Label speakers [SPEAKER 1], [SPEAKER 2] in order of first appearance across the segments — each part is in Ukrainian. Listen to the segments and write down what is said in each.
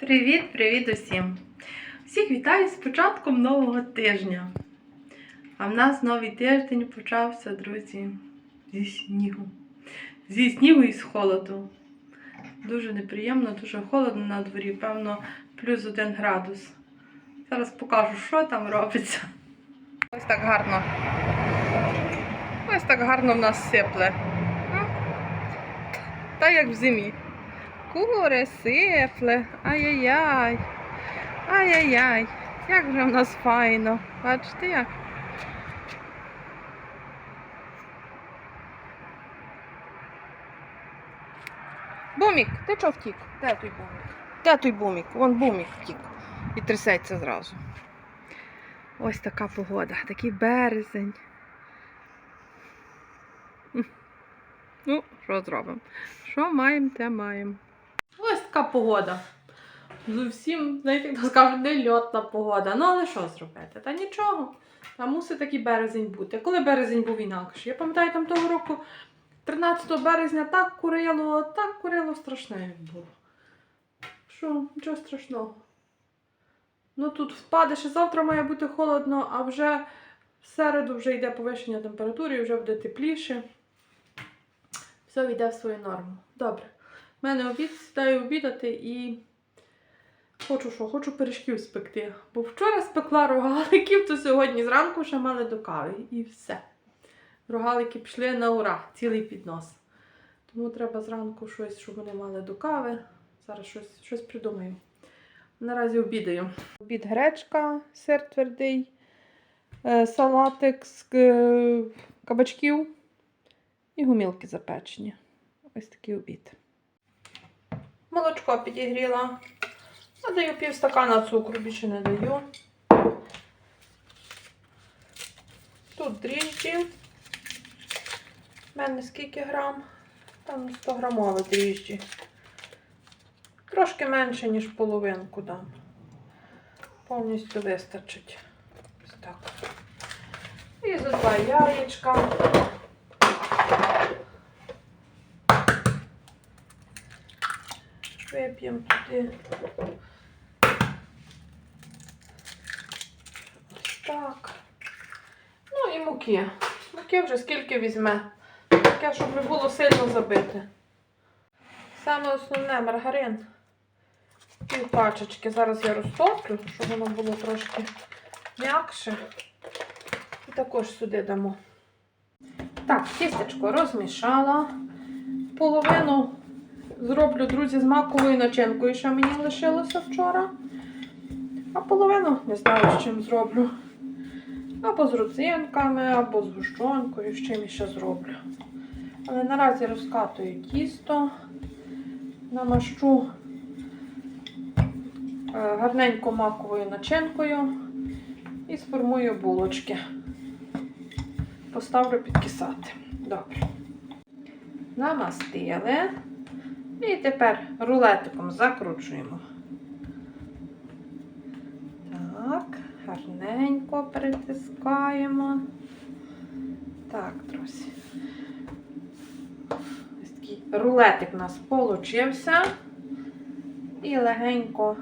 [SPEAKER 1] Привіт-привіт усім! Всіх вітаю з початком нового тижня. А в нас новий тиждень почався, друзі, зі снігу. Зі снігу і з холоду. Дуже неприємно, дуже холодно на дворі, певно, плюс один градус. Зараз покажу, що там робиться. Ось так гарно. Ось так гарно в нас сипле. Та як в зимі. Кури сипле. Ай-яй-яй. Ай-яй-яй. Як же в нас файно. Бачите як? Бумік, ти чого втік? Де той бумік? Де той бумік? Вон бумік втік. І трясеться зразу. Ось така погода, такий березень. Ну, що зробимо? Що маємо, те маємо. Ось така погода. Зовсім, знаєте, як то скажуть, не льотна погода. Ну, але що зробити? Та нічого. Та мусить такий березень бути. Коли березень був інакший? Я пам'ятаю, там того року, 13 березня, так курило, так курило страшне як було. Що, нічого страшного. Ну тут впаде, ще завтра має бути холодно, а вже в середу вже йде повищення температури, вже буде тепліше. Все йде в свою норму. Добре. У мене обід сідаю обідати і хочу що, хочу пиріжків спекти. Бо вчора спекла рогаликів, то сьогодні зранку ще мали до кави. І все. Рогалики пішли на ура, цілий піднос. Тому треба зранку щось, щоб вони мали до кави. Зараз щось, щось придумаю. Наразі обідаю. Обід гречка, сир твердий, е, салатик з е, кабачків і гумілки запечені. Ось такий обід. Молочко підігріла. Надаю пів стакана цукру, більше не даю. Тут дріжджі. У мене скільки грам? Там 100 грамове дріжджі. Трошки менше, ніж половинку дам. Повністю вистачить. Ось так. І за два яєчка. Вип'ємо туди. Ось так. Ну і муки. Муки вже скільки візьме. Таке, щоб не було сильно забите. Саме основне маргарин. Пів пачечки. Зараз я розтоплю, щоб воно було трошки м'якше. І також сюди дамо. Так, тістечко розмішала. Половину зроблю, друзі, з маковою начинкою, що мені лишилося вчора. А половину не знаю, з чим зроблю. Або з родзинками, або з гущонкою, з чим ще зроблю. Але наразі розкатую тісто, намащу е, гарненько маковою начинкою і сформую булочки. Поставлю підкисати. Добре. Намастили. І тепер рулетиком закручуємо. Так, гарненько притискаємо. Так, друзі. Ось такий рулетик у нас получився. І легенько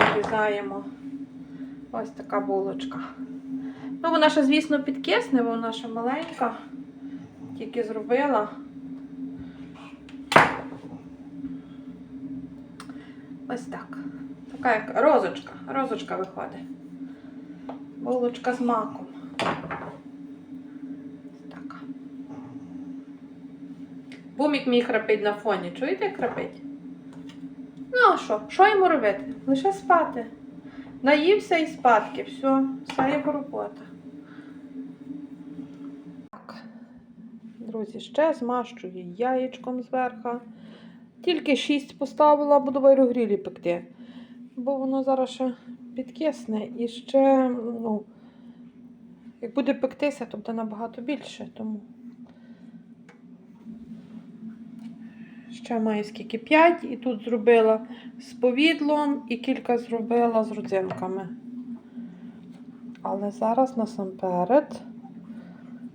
[SPEAKER 1] обрізаємо ось така булочка. Ну, вона ще, звісно, підкисне, бо вона ще маленька. Тільки зробила. Ось так. Така як розочка. Розочка виходить. Булочка з маком. Так. Бумік мій храпить на фоні. Чуєте, як храпить? Ну, а що? Що йому робити? Лише спати. Наївся і спадки. Все, вся його робота. Друзі, ще змащую яєчком зверху. Тільки 6 поставила, буду в аерогрілі пекти. Бо воно зараз ще підкисне і ще, ну, як буде пектися, то буде набагато більше. Тому ще маю скільки 5 і тут зробила з повідлом і кілька зробила з родзинками. Але зараз насамперед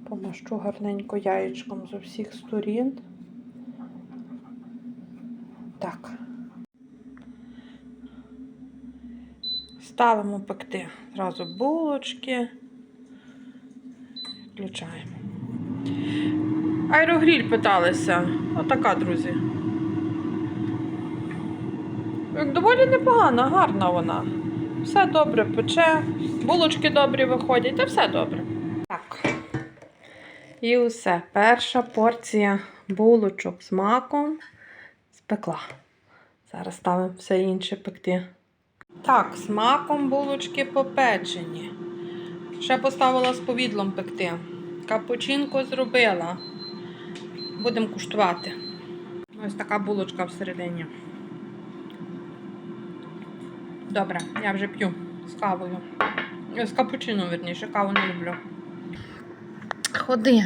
[SPEAKER 1] помащу гарненько яєчком з усіх сторін. Так. Ставимо пекти зразу булочки, включаємо. Аерогріль питалися. Отака, друзі. Доволі непогана, гарна вона. Все добре пече, булочки добрі виходять, та все добре. Так. І усе. Перша порція булочок з маком спекла. Зараз ставимо все інше пекти. Так, з маком булочки попечені. Ще поставила з повідлом пекти. Капучинко зробила. Будемо куштувати. Ось така булочка всередині. Добре, я вже п'ю з кавою. Е, З капучино, верніше, каву не люблю. Ходи.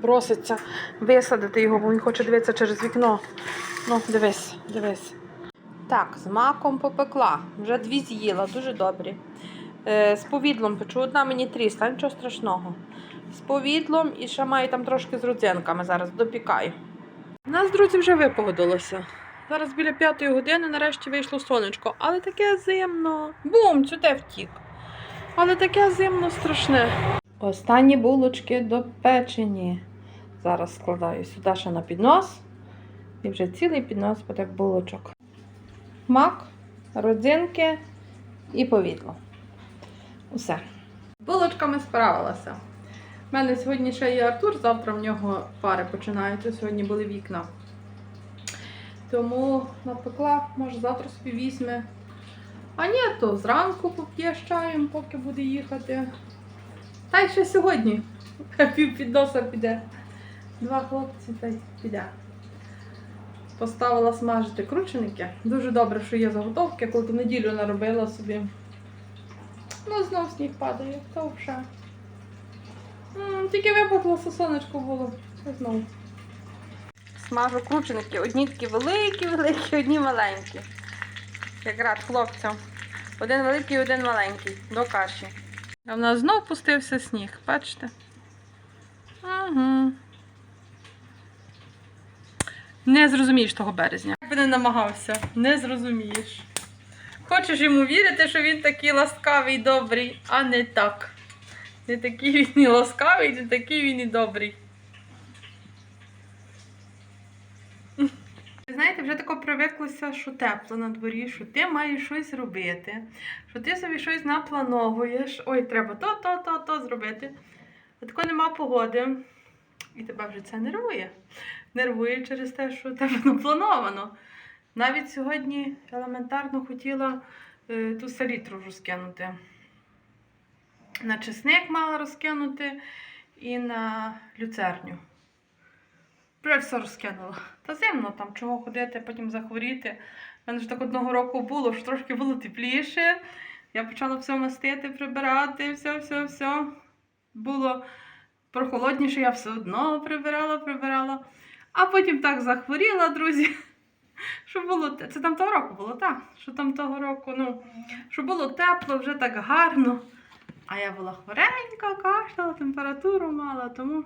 [SPEAKER 1] Проситься висадити його, бо він хоче дивитися через вікно. Ну, дивись, дивись. Так, з маком попекла. Вже дві з'їла, дуже добрі. Е, з повідлом печу. Одна мені трісла, нічого страшного. З повідлом і ще маю там трошки з родзинками. Зараз допікаю. У нас, друзі, вже випогодилося. Зараз біля п'ятої години нарешті вийшло сонечко, але таке зимно. Бум, сюди втік. Але таке зимно страшне. Останні булочки допечені. Зараз складаю сюди ще на піднос. І вже цілий піднос буде булочок. Мак, родзинки і повідло. Усе. Булочками справилася. У мене сьогодні ще є Артур, завтра в нього пари починаються. Сьогодні були вікна. Тому напекла, може завтра собі візьме. А ні, то зранку поп'є з чаєм, поки буде їхати. Та й ще сьогодні. Пів підноса піде. Два хлопці та й піде. Поставила смажити крученики. Дуже добре, що є заготовки, коли в неділю наробила собі. Ну, знов сніг падає, то вже. Тільки випадло, сонечко було. Знову. Смажу крученики. Одні такі великі, великі, одні маленькі. Якраз хлопцям. Один великий, один маленький. До каші. А в нас знов пустився сніг, бачите? Угу. Не зрозумієш того березня. Як би не намагався, не зрозумієш. Хочеш йому вірити, що він такий ласкавий, добрий, а не так. Не такий він і ласкавий, не такий він і добрий. Ви знаєте, вже тако привиклося, що тепло на дворі, що ти маєш щось робити, що ти собі щось наплановуєш. Ой, треба то, то, то, то зробити. А тако нема погоди. І тебе вже це нервує. Нервує через те, що тебе наплановано. Навіть сьогодні елементарно хотіла е, ту селітру розкинути. На чесник мала розкинути і на люцерню. Вже все розкинула. Та зимно там чого ходити, потім захворіти. У мене ж так одного року було, що трошки було тепліше. Я почала все мастити, прибирати, все, все, все. Було прохолодніше, я все одно прибирала, прибирала. А потім так захворіла, друзі. Що було це там того року було, так? Що там того року, ну, що було тепло, вже так гарно. А я була хворенька, кашляла, температуру мала, тому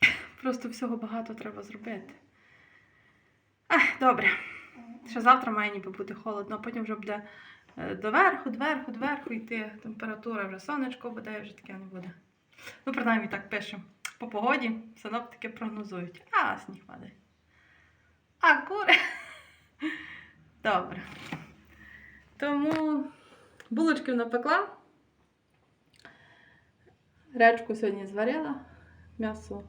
[SPEAKER 1] просто всього багато треба зробити. Ех, добре. Ще завтра має ніби бути холодно, а потім вже буде е, доверху, доверху, доверху йти. Температура вже сонечко буде, вже таке не буде. Ну, принаймні так пишемо. По погоді синоптики прогнозують. А, сніг падає. А, кури. Добре. Тому булочки напекла. Речку сьогодні зварила, м'ясо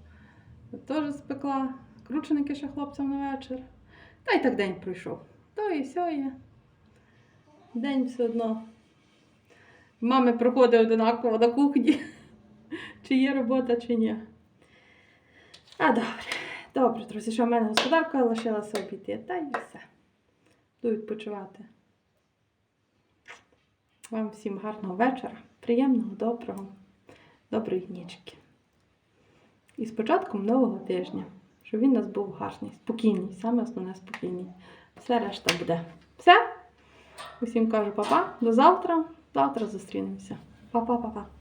[SPEAKER 1] теж спекла, крученики ще хлопцям на вечір. Та й так день пройшов. То і сьо є. День все одно. Мами проходить одинаково на кухні. Чи є робота, чи ні. А добре. Добре, друзі, що в мене господарка лишилася обійти. Та й все. Йду відпочивати. Вам всім гарного вечора, приємного, доброго, доброї нічки. І з початком нового тижня, щоб він у нас був гарний, спокійний, саме основне спокійний. Все решта буде. Все. Усім кажу па-па, до завтра. Завтра зустрінемося. Па-па-па-па.